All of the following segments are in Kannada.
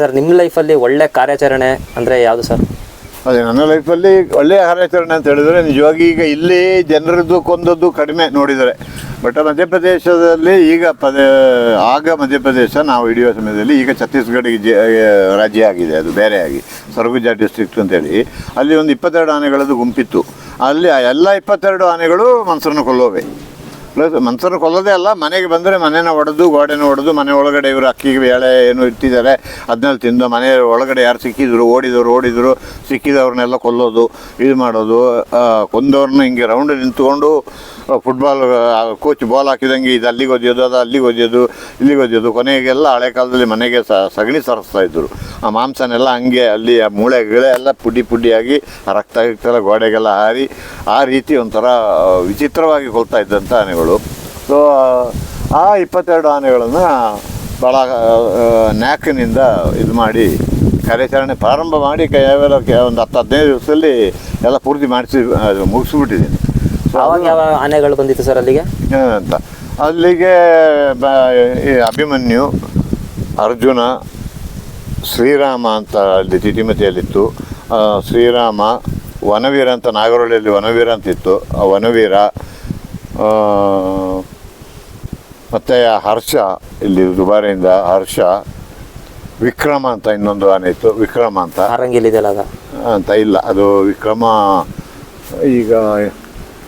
ಸರ್, ನಿಮ್ಮ ಲೈಫಲ್ಲಿ ಒಳ್ಳೆ ಕಾರ್ಯಾಚರಣೆ ಅಂದರೆ ಯಾವುದು ಸರ್? ಅದೇ, ನನ್ನ ಲೈಫಲ್ಲಿ ಒಳ್ಳೆಯ ಕಾರ್ಯಾಚರಣೆ ಅಂತ ಹೇಳಿದರೆ ನಿಜವಾಗಿ ಈಗ ಇಲ್ಲಿ ಜನರದ್ದು ಕೊಂದದ್ದು ಕಡಿಮೆ ನೋಡಿದರೆ. ಬಟ್ ಮಧ್ಯಪ್ರದೇಶದಲ್ಲಿ ಈಗ ಪದ, ಆಗ ಮಧ್ಯಪ್ರದೇಶ ನಾವು ಹಿಡಿಯುವ ಸಮಯದಲ್ಲಿ ಈಗ ಛತ್ತೀಸ್ಗಢಿಗೆ ಜೆ ರಾಜ್ಯ ಆಗಿದೆ, ಅದು ಬೇರೆ ಆಗಿ. ಸರ್ಗುಜಾ ಡಿಸ್ಟ್ರಿಕ್ಟ್ ಅಂತೇಳಿ. ಅಲ್ಲಿ ಒಂದು ಇಪ್ಪತ್ತೆರಡು ಆನೆಗಳದ್ದು ಗುಂಪಿತ್ತು. ಅಲ್ಲಿ ಎಲ್ಲ ಇಪ್ಪತ್ತೆರಡು ಆನೆಗಳು ಮನ್ಸರನ್ನು ಕೊಲ್ಲೋವೆ ಪ್ಲಸ್ ಮಂತ್ರ ಕೊಲ್ಲೋದೇ ಅಲ್ಲ, ಮನೆಗೆ ಬಂದರೆ ಮನೆನ ಒಡೆದು, ಗೋಡೆನ ಒಡೆದು, ಮನೆ ಒಳಗಡೆ ಇವರು ಅಕ್ಕಿಗೆ ಬೇಳೆ ಏನು ಇಟ್ಟಿದ್ದಾರೆ. ಅದನ್ನೆಲ್ಲ ತಿಂದು ಮನೆ ಒಳಗಡೆ ಯಾರು ಸಿಕ್ಕಿದ್ರು, ಓಡಿದವರು ಓಡಿದ್ರು, ಸಿಕ್ಕಿದವ್ರನ್ನೆಲ್ಲ ಕೊಲ್ಲೋದು, ಇದು ಮಾಡೋದು ಕೊಂದವ್ರನ್ನ ಹಿಂಗೆ ರೌಂಡ್ ನಿಂತ್ಕೊಂಡು ಫುಟ್ಬಾಲ್ ಕೋಚ್ ಬಾಲ್ ಹಾಕಿದಂಗೆ ಇದು ಅಲ್ಲಿಗೆ ಒದ್ಯೋದು, ಅದು ಅಲ್ಲಿಗೆ ಒದ್ಯೋದು, ಇಲ್ಲಿಗೆ ಒದ್ಯೋದು, ಕೊನೆಗೆಲ್ಲ ಹಳೆ ಕಾಲದಲ್ಲಿ ಮನೆಗೆ ಸಗಣಿ ಸರಿಸ್ತಾ ಇದ್ದರು ಆ ಮಾಂಸನೆಲ್ಲ ಹಂಗೆ ಅಲ್ಲಿ ಆ ಮೂಳೆ ಎಲ್ಲ ಪುಡಿ ಪುಡಿಯಾಗಿ ರಕ್ತ ಗಿಕ್ತ ಗೋಡೆಗೆಲ್ಲ ಹಾರಿ, ಆ ರೀತಿ ಒಂಥರ ವಿಚಿತ್ರವಾಗಿ ಕೊಲ್ತಾ ಇದ್ದಂಥ ಆನೆಗಳು. ಸೊ ಆ ಇಪ್ಪತ್ತೆರಡು ಆನೆಗಳನ್ನು ಭಾಳ ನ್ಯಾಕಿನಿಂದ ಇದು ಮಾಡಿ ಕಾರ್ಯಾಚರಣೆ ಪ್ರಾರಂಭ ಮಾಡಿ, ಕೆ- ಒಂದು ಹತ್ತು ಹದಿನೈದು ದಿವಸದಲ್ಲಿ ಎಲ್ಲ ಪೂರ್ತಿ ಮಾಡಿಸಿ ಮುಗಿಸ್ಬಿಟ್ಟಿದ್ದೀನಿ. ಯಾವ ಆನೆಗಳು ಬಂದಿತ್ತು ಸರ್ ಅಲ್ಲಿಗೆ? ಅಂತ. ಅಲ್ಲಿಗೆ ಈ ಅಭಿಮನ್ಯು ಅರ್ಜುನ ಶ್ರೀರಾಮ ಅಂತ ಅಲ್ಲಿ ತಿತಿಮತಿಯಲ್ಲಿತ್ತು ಶ್ರೀರಾಮ ವನವೀರ ಅಂತ ನಾಗರಹಳ್ಳಿಯಲ್ಲಿ ವನವೀರ ಅಂತ ಇತ್ತು ಆ ವನವೀರ ಮತ್ತು ಹರ್ಷ ಇಲ್ಲಿ ದುಬಾರಿಯಿಂದ ಹರ್ಷ ವಿಕ್ರಮ ಅಂತ ಇನ್ನೊಂದು ಆನೆ ಇತ್ತು. ವಿಕ್ರಮ ಅಂತ. ಹಾರಂಗಿಲಿದೆಯಲ್ಲ ಅಂತ ಇಲ್ಲ ಅದು ವಿಕ್ರಮ ಈಗ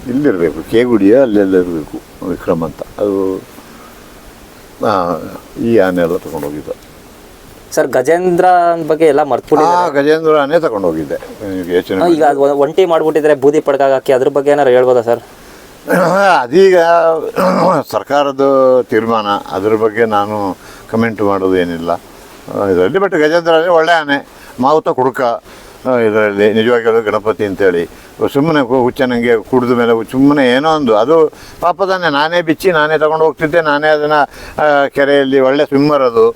ಇಲ್ಲಿರಬೇಕು ಕೇಗುಡಿಯ ಅಲ್ಲೆಲ್ಲ ಇರಬೇಕು ವಿಕ್ರಮ್ ಅಂತ. ಅದು ಆ, ಈ ಆನೆ ಎಲ್ಲ ತೊಗೊಂಡೋಗಿದ್ದ. ಸರ್ ಗಜೇಂದ್ರ ಬಗ್ಗೆ ಎಲ್ಲ ಆ ಮರ್ತ್ಬಿಟ್ಟಿದ್ದಾರೆ ಗಜೇಂದ್ರ ಆನೆ ತಗೊಂಡೋಗಿದ್ದೆ. ಯೋಚನೆ ಈಗ ಅದು ಒಂಟಿ ಮಾಡ್ಬಿಟ್ಟಿದ್ರೆ ಬೂದಿ ಪಡ್ಕಾಗ ಹಾಕಿ ಅದ್ರ ಬಗ್ಗೆ ಏನಾರು ಹೇಳ್ಬೋದಾ ಸರ್? ಅದೀಗ ಸರ್ಕಾರದ ತೀರ್ಮಾನ ಅದ್ರ ಬಗ್ಗೆ ನಾನು ಕಮೆಂಟ್ ಮಾಡೋದು ಏನಿಲ್ಲ ಇದರಲ್ಲಿ ಬಟ್ ಗಜೇಂದ್ರ ಆನೆ ಒಳ್ಳೆ ಆನೆ. ಮಾವುತ ಕುಡುಕ ಇದರಲ್ಲಿ ನಿಜವಾಗಿಯೂ ಗಣಪತಿ ಅಂತೇಳಿ. ಸುಮ್ಮನೆ ಹುಚ್ಚನಂಗೆ ಕುಡಿದ ಮೇಲೆ ಸುಮ್ಮನೆ ಏನೋ ಒಂದು. ಅದು ಪಾಪದಾನೆ. ನಾನೇ ಬಿಚ್ಚಿ ನಾನೇ ತಗೊಂಡು ಹೋಗ್ತಿದ್ದೆ. ನಾನೇ ಅದನ್ನು ಕೆರೆಯಲ್ಲಿ ಒಳ್ಳೆ ಸ್ವಿಮ್ಮರ್ ಅದು.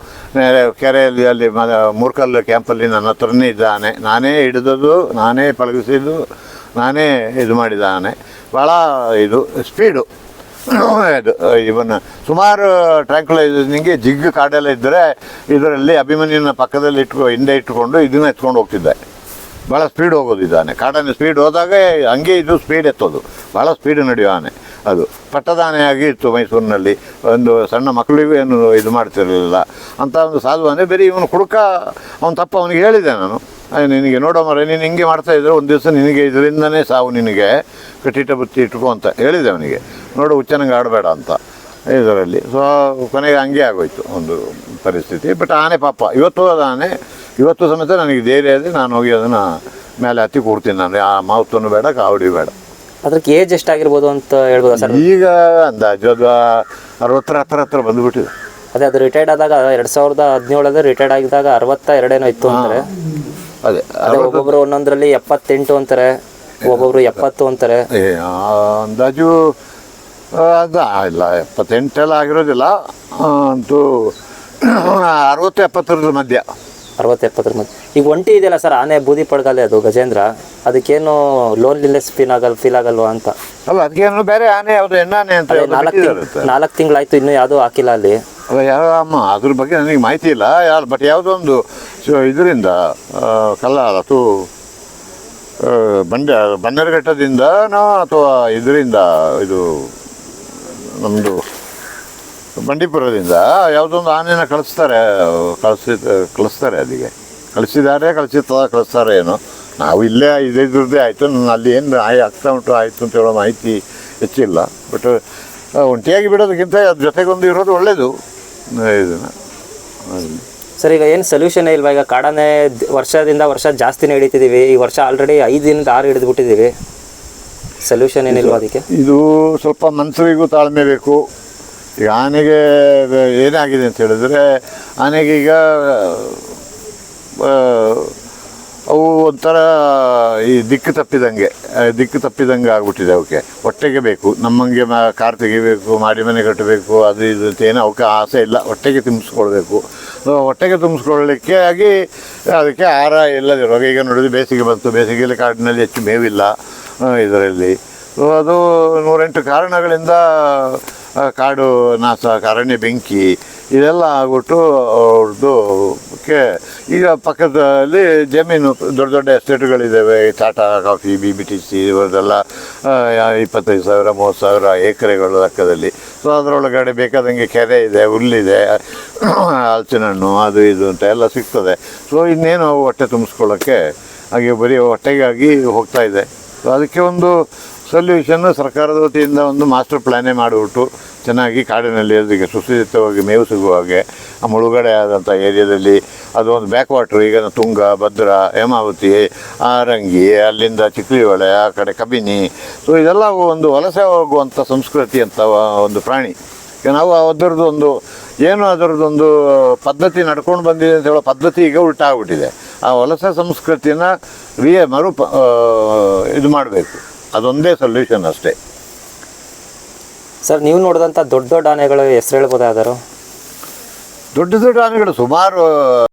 ಕೆರೆಯಲ್ಲಿ ಅಲ್ಲಿ ಮೂರ್ಕಲ್ಲು ಕ್ಯಾಂಪಲ್ಲಿ ನನ್ನ ಹತ್ರನೇ ಇದ್ದಾನೆ. ನಾನೇ ಹಿಡಿದದ್ದು, ನಾನೇ ಪಳಗಿಸಿದ್ದು, ನಾನೇ ಇದು ಮಾಡಿದ್ದಾನೆ. ಭಾಳ ಇದು ಸ್ಪೀಡು ಇದು ಇವನ್ ಸುಮಾರು ಟ್ರ್ಯಾಂಕ್ಲೈಸರ್ನಿಗೆ ಜಿಗ್ ಕಾಡೆಲ್ಲ ಇದ್ದರೆ ಇದರಲ್ಲಿ ಅಭಿಮನ್ಯುನ ಪಕ್ಕದಲ್ಲಿ ಇಟ್ಕೊ, ಹಿಂದೆ ಇಟ್ಕೊಂಡು ಇದನ್ನ ಎತ್ಕೊಂಡು ಹೋಗ್ತಿದ್ದೆ. ಭಾಳ ಸ್ಪೀಡ್ ಹೋಗೋದು ಇದ್ದಾನೆ ಕಾಡಾನೆ ಸ್ಪೀಡ್ ಹೋದಾಗ ಹಂಗೆ ಇದು ಸ್ಪೀಡ್ ಎತ್ತೋದು. ಭಾಳ ಸ್ಪೀಡ್ ನಡೆಯುವ ಆನೆ. ಅದು ಪಟ್ಟದಾನೆಯಾಗಿ ಇತ್ತು ಮೈಸೂರಿನಲ್ಲಿ. ಒಂದು ಸಣ್ಣ ಮಕ್ಕಳಿಗೂ ಏನು ಇದು ಮಾಡ್ತಿರಲಿಲ್ಲ. ಅಂತ ಒಂದು ಸಾಧು ಅಂದರೆ ಬೇರೆ ಇವನು ಕುಡುಕ, ಅವನು ತಪ್ಪು ಅವನಿಗೆ ಹೇಳಿದೆ ನಾನು. ನಿನಗೆ ನೋಡೋ ಮರ ನೀನು ಹಿಂಗೆ ಮಾಡ್ತಾ ಇದ್ರೆ ಒಂದು ದಿವಸ ನಿನಗೆ ಇದರಿಂದನೇ ಸಾವು ನಿನಗೆ. ಕಟ್ಟಿಟ ಬುತ್ತಿ ಇಟ್ಕೋ ಅಂತ ಹೇಳಿದೆ ಅವನಿಗೆ. ನೋಡು, ಹುಚ್ಚನಂಗೆ ಆಡಬೇಡ ಅಂತ ಇದರಲ್ಲಿ. ಸೊ, ಕೊನೆಗೆ ಹಂಗೆ ಆಗೋಯ್ತು ಒಂದು ಪರಿಸ್ಥಿತಿ. ಬಟ್ ಆನೆ ಪಾಪ, ಇವತ್ತು ಆನೆ ಇವತ್ತು ಸಮೇತ ನನಗೆ ಧೈರ್ಯ ಇದೆ ನಾನು ಹೋಗಿ ಅದನ್ನು ಮೇಲೆ ಹತ್ತಿ ಕೂಡ್ತೀನಿ ನಾನು. ಆ ಮಾವುತನು ಬೇಡ ಕಾವಡಿ ಬೇಡ. ಅದಕ್ಕೆ ಏಜ್ ಎಷ್ಟಾಗಿರ್ಬೋದು ಅಂತ ಹೇಳ್ಬೋದು ಸರ್? ಈಗ ಅಂದಾಜು ಅದು ಅರವತ್ತರ ಹತ್ರ ಹತ್ರ ಬಂದುಬಿಟ್ಟಿದೆ. ಅದೇ ಅದು ರಿಟೈರ್ಡ್ ಆದಾಗ ಎರಡು ಸಾವಿರದ ಹದಿನೇಳಲ್ಲಿ ರಿಟೈರ್ಡ್ ಆಗಿದ್ದಾಗ ಅರವತ್ತ ಎರಡೇನೋ ಇತ್ತು ಅಂತಾರೆ ಅದೇ ಅದೇ ಒಬ್ಬೊಬ್ರು ಒಂದೊಂದರಲ್ಲಿ ಎಪ್ಪತ್ತೆಂಟು ಅಂತಾರೆ ಒಬ್ಬೊಬ್ರು ಎಪ್ಪತ್ತು ಅಂತಾರೆ. ಏ, ಆ ಅಂದಾಜು ಆ, ಅದು ಇಲ್ಲ ಎಪ್ಪತ್ತೆಂಟೆಲ್ಲ ಆಗಿರೋದಿಲ್ಲ. ಆ, ಅಂತೂ ಅರವತ್ತು ಎಪ್ಪತ್ತರದ ಮಧ್ಯ. ಅರವತ್ತು ಎಪ್ಪತ್ತರ ಮಧ್ಯೆ. ಈಗ ಒಂಟಿ ಇದೆಯಲ್ಲ ಸರ್ ಆನೆ ಬೂದಿ ಪಡ್ಗಾಲೆ ಅದು ಗಜೇಂದ್ರ ಅದಕ್ಕೇನು ಲೋನ್ಲಿನೆಸ್ ಫೀಲ್ ಆಗಲ್ ಫೀಲ್ ಆಗಲ್ವಾ ಅಂತ? ಅಲ್ಲ ಅದಕ್ಕೇನು ಬೇರೆ ಆನೆ ಯಾವುದು ಹೆಣ್ಣಾನೆ ಅಂತ ನಾಲ್ಕು ತಿಂಗಳು ನಾಲ್ಕು ತಿಂಗಳಾಯ್ತು ಇನ್ನೂ ಯಾವುದೂ ಹಾಕಿಲ್ಲ ಅಲ್ಲಿ. ಅಲ್ಲ ಅಮ್ಮ ಅದ್ರ ಬಗ್ಗೆ ನನಗೆ ಮಾಹಿತಿ ಇಲ್ಲ ಯಾರು ಬಟ್ ಯಾವುದೋ ಒಂದು ಸೊ ಇದರಿಂದ ಕಲ್ಲ ಅಥವಾ ಬಂಡೆ ಬನ್ನೇರುಘಟ್ಟದಿಂದನೋ ಅಥವಾ ಇದರಿಂದ ಇದು ನಮ್ಮದು ಬಂಡೀಪುರದಿಂದ ಯಾವುದೋ ಒಂದು ಆನೆನ ಕಳಿಸ್ತಾರೆ ಕಳಿಸಿ ಕಳಿಸ್ತಾರೆ ಅಲ್ಲಿಗೆ ಕಳಿಸಿದ್ದಾರೆ ಕಳಿಸಿರ್ತದ ಕಳಿಸ್ತಾರೆ ಏನೋ. ನಾವು ಇಲ್ಲೇ ಇದ್ರದ್ದೇ ಆಯಿತು ನಾನು ಅಲ್ಲಿ ಏನು ಆಯ್ ಆಗ್ತಾ ಉಂಟು ಆಯಿತು ಅಂತ ಹೇಳೋ ಮಾಹಿತಿ ಹೆಚ್ಚಿಲ್ಲ. ಬಟ್ ಒಂಟಿಯಾಗಿ ಬಿಡೋದಕ್ಕಿಂತ ಅದ್ರ ಜೊತೆಗೊಂದು ಇರೋದು ಒಳ್ಳೆಯದು ಇದನ್ನು ಸರ್ ಈಗ ಏನು ಸೊಲ್ಯೂಷನ್ ಇಲ್ವಾ? ಈಗ ಕಾಡಾನೆ ವರ್ಷದಿಂದ ವರ್ಷ ಜಾಸ್ತಿನೇ ಹಿಡಿತಿದ್ದೀವಿ ಈ ವರ್ಷ ಆಲ್ರೆಡಿ ಐದು ದಿನದ ಆರು ಹಿಡಿದು ಬಿಟ್ಟಿದ್ದೀವಿ ಸೊಲ್ಯೂಷನ್ ಏನಿಲ್ವಾ ಅದಕ್ಕೆ? ಇದು ಸ್ವಲ್ಪ ಮನಸ್ಸಿಗೂ ತಾಳ್ಮೆ ಬೇಕು. ಈಗ ಆನೆಗೆ ಏನಾಗಿದೆ ಅಂತ ಹೇಳಿದ್ರೆ, ಆನೆಗೆ ಈಗ ಅವು ಒಂಥರ ಈ ದಿಕ್ಕು ತಪ್ಪಿದಂಗೆ ದಿಕ್ಕು ತಪ್ಪಿದಂಗೆ ಆಗ್ಬಿಟ್ಟಿದೆ ಅವಕ್ಕೆ. ಹೊಟ್ಟೆಗೆ ಬೇಕು, ನಮ್ಮಂಗೆ ಮ, ಕಾರ್ ತೆಗಿಬೇಕು, ಮಾಡಿ ಮನೆ ಕಟ್ಟಬೇಕು, ಅದು ಇದು ಅಂತ ಏನೋ ಅವಕ್ಕೆ ಆಸೆ ಇಲ್ಲ. ಹೊಟ್ಟೆಗೆ ತುಂಬಿಸ್ಕೊಳ್ಬೇಕು. ಹೊಟ್ಟೆಗೆ ತುಂಬಿಸ್ಕೊಳ್ಳಿಕ್ಕೆ ಆಗಿ, ಅದಕ್ಕೆ ಆಹಾರ ಇಲ್ಲದಿರುವಾಗ ಈಗ ನೋಡಿದ್ರೆ ಬೇಸಿಗೆ ಬಂತು. ಬೇಸಿಗೆಯಲ್ಲಿ ಕಾಡಿನಲ್ಲಿ ಹೆಚ್ಚು ಮೇವಿಲ್ಲ ಇದರಲ್ಲಿ. ಅದು ನೂರೆಂಟು ಕಾರಣಗಳಿಂದ ಕಾಡು ನಾಶ ಅರಣ್ಯ ಬೆಂಕಿ, ಇದೆಲ್ಲ ಆಗ್ಬಿಟ್ಟು ಅವ್ರದ್ದು ಕೆ, ಈಗ ಪಕ್ಕದಲ್ಲಿ ಜಮೀನು, ದೊಡ್ಡ ದೊಡ್ಡ ಎಸ್ಟೇಟ್ಗಳಿದ್ದಾವೆ Tata coffee B B T C ಇವರದೆಲ್ಲ ಇಪ್ಪತ್ತೈದು ಸಾವಿರ, ಮೂವತ್ತು ಸಾವಿರ ಎಕರೆಗಳು ಲೆಕ್ಕದಲ್ಲಿ. ಸೊ ಅದರೊಳಗಡೆ ಬೇಕಾದಂಗೆ ಕೆರೆ ಇದೆ, ಹುಲ್ಲಿದೆ ಹಲಸಿನ ಹಣ್ಣು ಅದು ಇದು ಅಂತ ಎಲ್ಲ ಸಿಗ್ತದೆ. ಸೊ ಇನ್ನೇನು ಹೊಟ್ಟೆ ತುಂಬಿಸ್ಕೊಳ್ಳೋಕ್ಕೆ, ಹಾಗೆ ಬರೀ ಹೊಟ್ಟೆಗಾಗಿ ಹೋಗ್ತಾ ಇದೆ. ಸೊ ಅದಕ್ಕೆ ಒಂದು ಸೊಲ್ಯೂಷನ್ ಸರ್ಕಾರದ ವತಿಯಿಂದ ಒಂದು ಮಾಸ್ಟರ್ ಪ್ಲ್ಯಾನೇ ಮಾಡಿಬಿಟ್ಟು ಚೆನ್ನಾಗಿ ಕಾಡಿನಲ್ಲಿ ಅದಕ್ಕೆ ಸುಸಜ್ಜಿತವಾಗಿ ಮೇವು ಸಿಗುವ ಹಾಗೆ, ಆ ಮುಳುಗಡೆ ಆದಂಥ ಏರಿಯಾದಲ್ಲಿ ಅದು ಒಂದು ಬ್ಯಾಕ್ ವಾಟ್ರ್ ಈಗ ತುಂಗ, ಭದ್ರಾ, ಹೇಮಾವತಿ, ಆರಂಗಿ, ಅಲ್ಲಿಂದ ಚಿಕ್ಕಲಿಹೊಳೆ ಆ ಕಡೆ ಕಬಿನಿ. ಸೊ ಇದೆಲ್ಲ ಒಂದು ವಲಸೆ ಹೋಗುವಂಥ ಸಂಸ್ಕೃತಿ ಅಂತ ಒಂದು ಪ್ರಾಣಿ. ಈಗ ನಾವು ಅದರದ್ದು ಒಂದು, ಏನು ಅದರದ್ದೊಂದು ಪದ್ಧತಿ ನಡ್ಕೊಂಡು ಬಂದಿದೆ ಅಂತ ಹೇಳೋ ಪದ್ಧತಿ ಈಗ ಉಲ್ಟಾ ಆಗ್ಬಿಟ್ಟಿದೆ ಆ ವಲಸೆ ಸಂಸ್ಕೃತಿನ, ರಿಯ ಮರು ಇದು ಮಾಡಬೇಕು. ಅದೊಂದೇ ಸೊಲ್ಯೂಷನ್ ಅಷ್ಟೇ. ಸರ್ ನೀವು ನೋಡಿದಂಥ ದೊಡ್ಡ ದೊಡ್ಡ ಆನೆಗಳು ಹೆಸರು ಹೇಳ್ಬೋದಾದರು ದೊಡ್ಡ ದೊಡ್ಡ ಆನೆಗಳು ಸುಮಾರು